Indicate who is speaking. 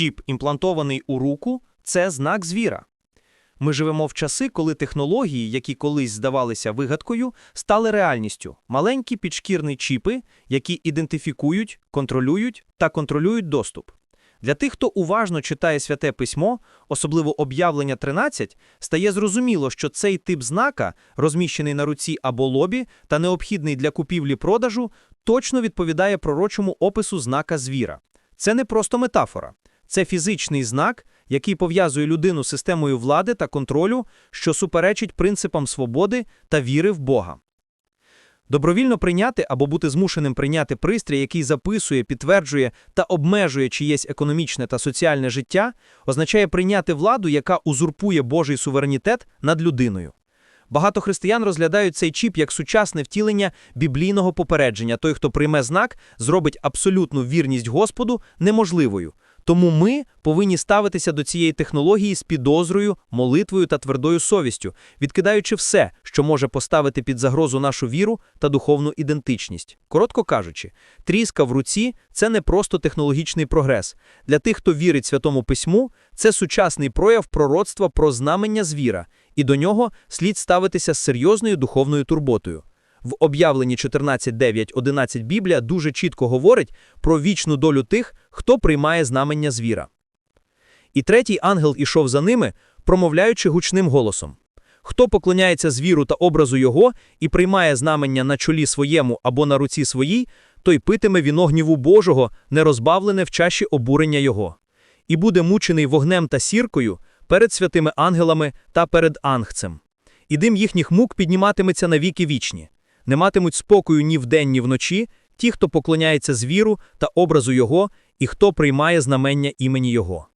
Speaker 1: Чіп, імплантований у руку, це знак звіра. Ми живемо в часи, коли технології, які колись здавалися вигадкою, стали реальністю. Маленькі підшкірні чіпи, які ідентифікують, контролюють та контролюють доступ. Для тих, хто уважно читає святе письмо, особливо об'явлення 13, стає зрозуміло, що цей тип знака, розміщений на руці або лобі та необхідний для купівлі-продажу, точно відповідає пророчому опису знака звіра. Це не просто метафора. Це фізичний знак, який пов'язує людину з системою влади та контролю, що суперечить принципам свободи та віри в Бога. Добровільно прийняти або бути змушеним прийняти пристрій, який записує, підтверджує та обмежує чиєсь економічне та соціальне життя, означає прийняти владу, яка узурпує Божий суверенітет над людиною. Багато християн розглядають цей чіп як сучасне втілення біблійного попередження. Той, хто прийме знак, зробить абсолютну вірність Господу неможливою. Тому ми повинні ставитися до цієї технології з підозрою, молитвою та твердою совістю, відкидаючи все, що може поставити під загрозу нашу віру та духовну ідентичність. Коротко кажучи, тріска в руці це не просто технологічний прогрес. Для тих, хто вірить Святому Письму, це сучасний прояв пророцтва про знамення звіра, і до нього слід ставитися з серйозною духовною турботою. В об'явленні 14.9.11 Біблія дуже чітко говорить про вічну долю тих, хто приймає знамення звіра. І третій ангел ішов за ними, промовляючи гучним голосом. Хто поклоняється звіру та образу його і приймає знамення на чолі своєму або на руці своїй, той питиме віно гніву Божого, не розбавлене в чаші обурення його, і буде мучений вогнем та сіркою перед святими ангелами та перед ангцем. І дим їхніх мук підніматиметься на віки вічні. Не матимуть спокою ні вдень, ні вночі ті, хто поклоняється звіру та образу його, і хто приймає знамення імені його.